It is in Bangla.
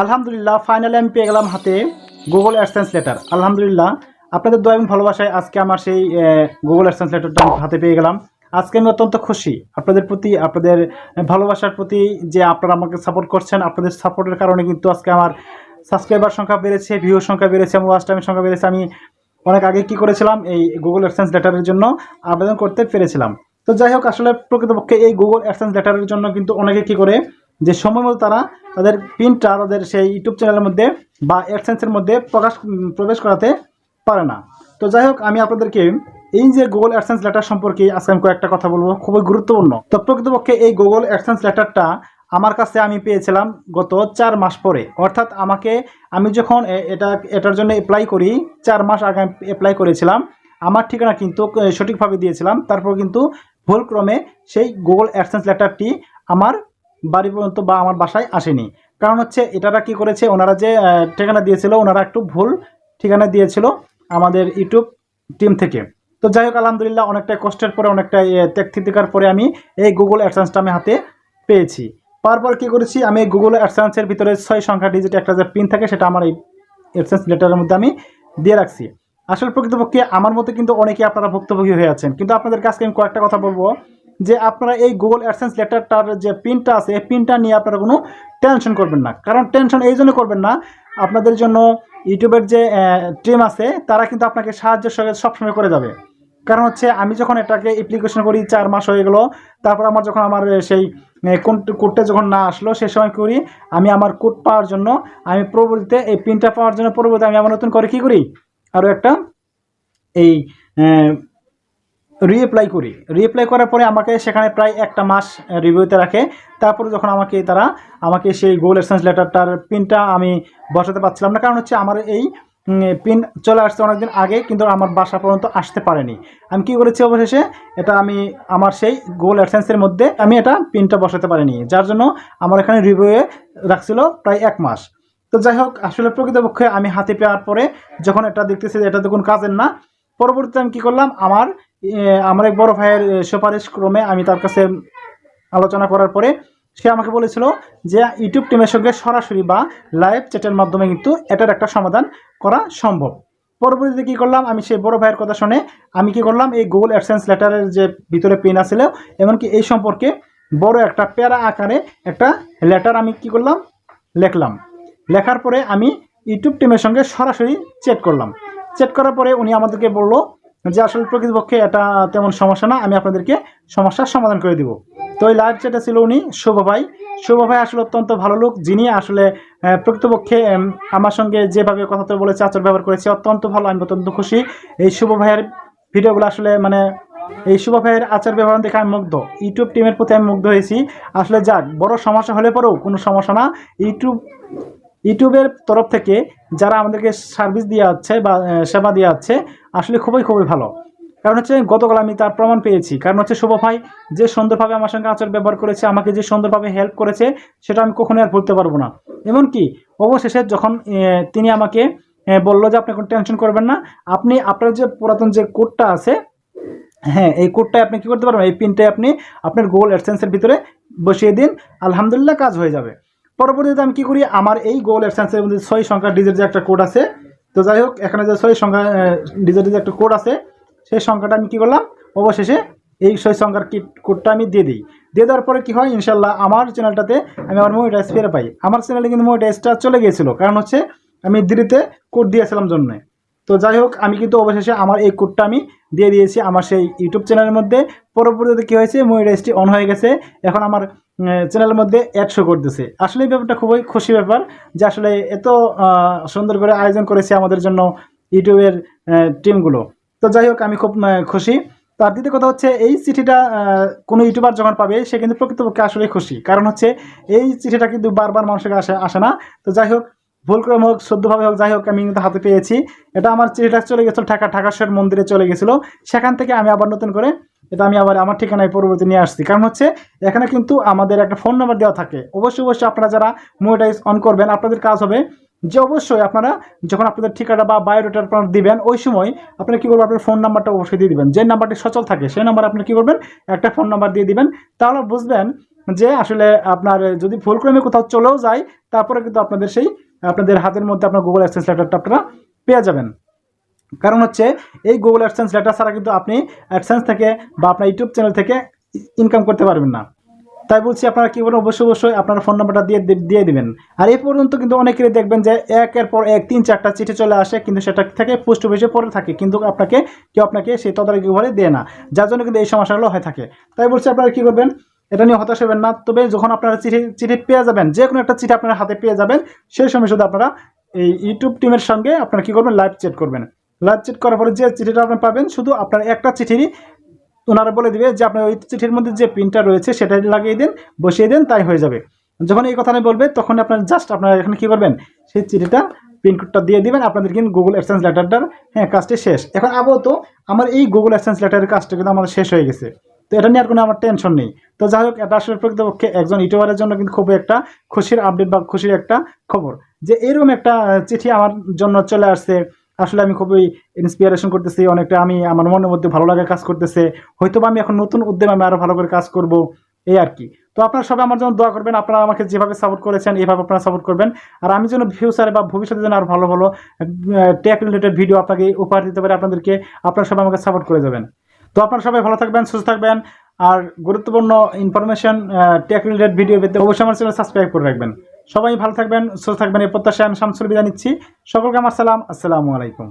আলহামদুলিল্লাহ ফাইনালি আমি পেয়ে গেলাম হাতে গুগল অ্যাডসেন্স লেটার আলহামদুলিল্লাহ, আপনাদের দয়া এবং ভালোবাসায় আজকে আমার সেই গুগল অ্যাডসেন্স লেটারটা হাতে পেয়ে গেলাম। আজকে আমি অত্যন্ত খুশি। আপনাদের প্রতি, আপনাদের ভালোবাসার প্রতি যে আপনারা আমাকে সাপোর্ট করছেন, আপনাদের সাপোর্টের কারণে কিন্তু আজকে আমার সাবস্ক্রাইবার সংখ্যা বেড়েছে ভিউর সংখ্যা বেড়েছে এবং ওয়াচ টাইমের সংখ্যা বেড়েছে। আমি অনেক আগে কি করেছিলাম? এই গুগল অ্যাডসেন্স লেটারের জন্য আবেদন করতে পেরেছিলাম। তো যাই হোক, আসলে প্রকৃতপক্ষে এই গুগল অ্যাডসেন্স লেটারের জন্য কিন্তু অনেকে কি করে যে সময় মতো তারা তাদের পিনটা তাদের সেই ইউটিউব চ্যানেলের মধ্যে বা অ্যাডসেন্সের মধ্যে প্রকাশ প্রবেশ করাতে পারে না। তো যাই হোক, আমি আপনাদেরকে এই যে গুগল অ্যাডসেন্স লেটার সম্পর্কে আজকে আমি কয়েকটা কথা বলব, খুবই গুরুত্বপূর্ণ। তো প্রকৃতপক্ষে এই গুগল অ্যাডসেন্স লেটারটা আমার কাছে আমি পেয়েছিলাম গত চার মাস পরে। অর্থাৎ আমাকে, আমি যখন এটা, এটার জন্য অ্যাপ্লাই করি, চার মাস আগে অ্যাপ্লাই করেছিলাম, আমার ঠিকানা কিন্তু সঠিকভাবে দিয়েছিলাম। তারপর কিন্তু ভুলক্রমে সেই গুগল অ্যাডসেন্স লেটারটি আমার বাড়ি পর্যন্ত বা আমার বাসায় আসেনি। কারণ হচ্ছে এটারা কি করেছে, ওনারা যে ঠিকানা দিয়েছিল, ওনারা একটু ভুল ঠিকানা দিয়েছিল আমাদের ইউটিউব টিম থেকে। তো যাই হোক, আলহামদুলিল্লাহ অনেকটা কষ্টের পরে অনেকটা ত্যাগ থিতিকার পরে আমি এই গুগল অ্যাডসেন্সটা আমি হাতে পেয়েছি। তারপর কি করেছি, আমি গুগল অ্যাডসেন্সের ভিতরে ছয় সংখ্যা ডিজিট একটা যে পিন থাকে, সেটা আমার এই অ্যাডসেন্স লেটারের মধ্যে আমি দিয়ে রাখছি। আসলে প্রকৃতপক্ষে আমার মতো কিন্তু অনেকেই আপনারা ভুক্তভোগী হয়ে আছেন। কিন্তু আপনাদের কাছে আমি কয়েকটা কথা বলব। যে আপনারা এই গুগল অ্যাডসেন্স লেটারটার যে পিনটা আছে, এই পিনটা নিয়ে আপনারা কোনো টেনশন করবেন না। কারণ টেনশন এই জন্য করবেন না, আপনাদের জন্য ইউটিউবের যে টিম আছে, তারা কিন্তু আপনাকে সাহায্য সবসময় করে যাবে। কারণ হচ্ছে, আমি যখন এটাকে অ্যাপ্লিকেশন করি চার মাস হয়ে গেলো, তারপর আমার যখন আমার সেই কোডটা যখন না আসলো, সে সময় করি, আমি আমার কোড পাওয়ার জন্য, আমি পরবর্তীতে এই পিনটা পাওয়ার জন্য পরবর্তীতে আমি আমার নতুন করে কী করি? আরও একটা, এই রিঅ্যাপ্লাই করি। রিঅ্যাপ্লাই করার পরে আমাকে সেখানে প্রায় একটা মাস রিভিউতে রাখে। তারপরে যখন আমাকে তারা আমাকে সেই গোল এসেন্স লেটারটার পিনটা আমি বসাতে পারছিলাম না, কারণ হচ্ছে আমার এই পিন চলে আসছে অনেকদিন আগে, কিন্তু আমার বাসা পর্যন্ত আসতে পারেনি। আমি কি করেছি অবশেষে? এটা আমি আমার সেই গোল অ্যাডসেন্সের মধ্যে আমি এটা পিনটা বসাতে পারিনি, যার জন্য আমার এখানে রিভিউয়ে রাখছিল প্রায় এক মাস। তো যাই হোক, আসলে প্রকৃতপক্ষে আমি হাতে পাওয়ার পরে যখন এটা দেখতেছি যে এটা তো কোনো কাজের না, পরবর্তীতে আমি কী করলাম? আমার আমার এক বড় ভাইয়ের সুপারিশ ক্রমে আমি তার কাছে আলোচনা করার পরে সে আমাকে বলেছিল যে, ইউটিউব টিমের সঙ্গে সরাসরি বা লাইভ চ্যাটের মাধ্যমে কিন্তু এটার একটা সমাধান করা সম্ভব। পরবর্তীতে কী করলাম? আমি সেই বড় ভাইয়ের কথা শুনে আমি কি করলাম? এই গুগল অ্যাডসেন্স লেটারের যে ভিতরে পেন আছিল এমনকি এই সম্পর্কে বড় একটা প্যারা আকারে একটা লেটার আমি কি করলাম? লেখলাম। লেখার পরে আমি ইউটিউব টিমের সঙ্গে সরাসরি চেক করলাম। চেক করার পরে উনি আমাদেরকে বলল যে আসলে প্রকৃতপক্ষে এটা তেমন সমস্যা না, আমি আপনাদেরকে সমস্যার সমাধান করে দিব। তো ওই লাইভ চ্যাটে ছিল উনি, শুভ ভাই। শুভ ভাই আসলে অত্যন্ত ভালো লোক, যিনি আসলে প্রকৃতপক্ষে আমার সঙ্গে যেভাবে কথা তো বলেছে, আচর ব্যবহার করেছে, অত্যন্ত ভালো, আমি অত্যন্ত খুশি। এই শুভ ভাইয়ের ভিডিওগুলো আসলে মানে এই শুভ ভাইয়ের আচার ব্যবহার দেখে আমি মুগ্ধ। ইউটিউব টিমের প্রতি আমি মুগ্ধ হয়েছি। আসলে যাক, বড় সমস্যা হলে পরেও কোনো সমস্যা না। ইউটিউব ইউটিউবের তরফ থেকে যারা আমাদেরকে সার্ভিস দিয়ে যাচ্ছে বা সেবা দিয়ে যাচ্ছে, আসলে খুবই খুবই ভালো। কারণ হচ্ছে গতকাল আমি তার প্রমাণ পেয়েছি। কারণ হচ্ছে শুভ ভাই যে সুন্দরভাবে আমার সঙ্গে আচার ব্যবহার করেছে, আমাকে যে সুন্দরভাবে হেল্প করেছে, সেটা আমি কখনোই আর ভুলতে পারব না। এমনকি অবশেষে যখন তিনি আমাকে বলল যে, আপনি কোনো টেনশন করবেন না। আপনি, আপনার যে পুরাতন যে কোডটা আছে হ্যাঁ এই কোডটাই আপনি কী করতে পারবেন? এই পিনটাই আপনি আপনার গুগল অ্যাডসেন্সের ভিতরে বসিয়ে দিন। আলহামদুলিল্লাহ কাজ হয়ে যাবে। পরবর্তীতে আমি কী করি? আমার এই গুগল অ্যাডসেন্সের মধ্যে ছয় সংখ্যা ডিজিট যে একটা কোড আছে, তো যাই হোক, এখানে যে ছয় সংখ্যা ডিজিটের যে একটা কোড আছে, সেই সংখ্যাটা আমি কী করলাম? অবশেষে এই ছয় সংখ্যার কিট কোডটা আমি দিয়ে দিই। দিয়ে দেওয়ার পরে কী হয়? ইনশাল্লাহ আমার চ্যানেলটাতে আমি আমার মোটাইজ ফিরে পাই। আমার চ্যানেলে কিন্তু মোটাইজটা চলে গিয়েছিল, কারণ হচ্ছে আমি দেরিতে কোড দিয়েছিলাম জন্যে। তো যাই হোক, আমি কিন্তু অবশেষে আমার এই কোডটা আমি দিয়ে দিয়েছি আমার সেই ইউটিউব চ্যানেলের মধ্যে। পরবর্তীতে কী হয়েছে? মনিটাইজটি অন হয়ে গেছে। এখন আমার চ্যানেলের মধ্যে অ্যাড শো করতেছে। আসলে এই ব্যাপারটা খুবই খুশি ব্যাপার যে আসলে এত সুন্দর করে আয়োজন করেছে আমাদের জন্য ইউটিউবের টিমগুলো তো যাই হোক, আমি খুব খুশি। তার দ্বিতীয় কথা হচ্ছে, এই চিঠিটা কোনো ইউটিউবার যখন পাবে, সে কিন্তু প্রকৃতপক্ষে আসলে খুশি। কারণ হচ্ছে, এই চিঠিটা কিন্তু বারবার মানুষের আসে আসে না। তো যাই হোক ভুল করে হোক, শুদ্ধভাবে হোক, যাই হোক, আমি কিন্তু হাতে পেয়েছি। এটা আমার চিঠিটা চলে গেছিল ঢাকা ঢাকাশ্বর মন্দিরে চলে গেছিল। সেখান থেকে আমি আবার নতুন করে এটা আমি আবার আমার ঠিকানায় পরবর্তী নিয়ে আসছি। কারণ হচ্ছে এখানে কিন্তু আমাদের একটা ফোন নাম্বার দেওয়া থাকে। অবশ্যই অবশ্যই আপনারা যারা মোটাইজ অন করবেন, আপনাদের কাজ হবে যে অবশ্যই আপনারা যখন আপনাদের ঠিকানা বা বায়োডাটা আপনারা দিবেন, ওই সময় আপনারা কী করবেন, আপনার ফোন নাম্বারটা অবশ্যই দিয়ে দিবেন। যে নাম্বারটি সচল থাকে, সেই নাম্বার আপনি কী করবেন, একটা ফোন নাম্বার দিয়ে দিবেন। তাহলে বুঝবেন যে আসলে আপনার যদি ভুলক্রমে কোথাও চলেও যায়, তারপরে কিন্তু আপনাদের সেই, আপনাদের হাতের মধ্যে আপনার গুগল অ্যাডসেন্স লেটারটা আপনারা পেয়ে যাবেন। কারণ হচ্ছে এই গুগল অ্যাডসেন্স লেটার ছাড়া কিন্তু আপনি অ্যাডসেন্স থেকে বা আপনার ইউটিউব চ্যানেল থেকে ইনকাম করতে পারবেন না। তাই বলছি আপনারা কী করবেন অবশ্যই অবশ্যই আপনার ফোন নাম্বারটা দিয়ে দিয়ে দিবেন। আর এই পর্যন্ত কিন্তু অনেকেরই দেখবেন যে একের পর এক তিন চারটা চিঠি চলে আসে, কিন্তু সেটা থেকে পোস্ট অফিসে পড়ে থাকে, কিন্তু আপনাকে, কেউ আপনাকে সেই তদারকি ঘরে দেয় না। যার জন্য কিন্তু এই সমস্যাগুলো হয়ে থাকে। তাই বলছি আপনারা কী করবেন? এটা নিয়ে হতাশ হবেন না। তবে যখন আপনারা চিঠি চিঠি পেয়ে যাবেন যে কোনো একটা চিঠি আপনার হাতে পেয়ে যাবেন, সেই সময় শুধু আপনারা এই ইউটিউব টিমের সঙ্গে আপনারা কী করবেন? লাইভ চেট করবেন। লাইভ চেট করার পরে যে চিঠিটা আপনি পাবেন, শুধু আপনার একটা চিঠিরই ওনারা বলে দিবে যে আপনার ওই চিঠির মধ্যে যে প্রিন্টটা রয়েছে সেটা লাগিয়ে দিন, বসিয়ে দিন, তাই হয়ে যাবে। যখন এই কথাটা বলবে, তখন আপনার জাস্ট আপনারা এখানে কী করবেন, সেই চিঠিটা পিনকোডটা দিয়ে দিবেন, আপনাদের কিন্তু গুগল এক্সচেঞ্জ লেটারটার হ্যাঁ কাজটি শেষ। এখন আপাতত আমার এই গুগল এক্সচেঞ্জ লেটারের কাজটা কিন্তু আমার শেষ হয়ে গেছে। তো এটা নিয়ে আর কোনো আমার টেনশন নেই। তো যাই হোক, এটা আসলে প্রকৃতপক্ষে একজন ইউটিউবারের জন্য কিন্তু খুবই একটা খুশির আপডেট বা খুশির একটা খবর। যে এরকম একটা চিঠি আমার জন্য চলে আসছে আসলে আমি খুবই ইন্সপিরেশন করতেছি, অনেকটা আমি, আমার মনের মধ্যে ভালো লাগা কাজ করতেছে হয়তো আমি এখন নতুন উদ্যমে আমি আরও ভালো করে কাজ করব, এই আর কি। তো আপনারা সবাই আমার জন্য দোয়া করবেন, আপনারা আমাকে যেভাবে সাপোর্ট করেছেন এইভাবে আপনারা সাপোর্ট করবেন, আর আমি যেন ফিউচারে বা ভবিষ্যতে যেন আরও ভালো ভালো টেক রিলেটেড ভিডিও আপনাকে উপহার দিতে পারি, আপনাদেরকে, আপনারা সবাই আমাকে সাপোর্ট করে যাবেন। তো আপনারা সবাই ভালো থাকবেন, সুস্থ থাকবেন, আর গুরুত্বপূর্ণ ইনফরমেশন টেক রিলেটেড ভিডিও পেতে অবশ্যই আমার চ্যানেল সাবস্ক্রাইব করে রাখবেন। সবাই ভালো থাকবেন, সুস্থ থাকবেন, এই প্রত্যাশায় আমি শামসুল বিদায় নিচ্ছি। সকলকে আমার সালাম, আসসালামু আলাইকুম।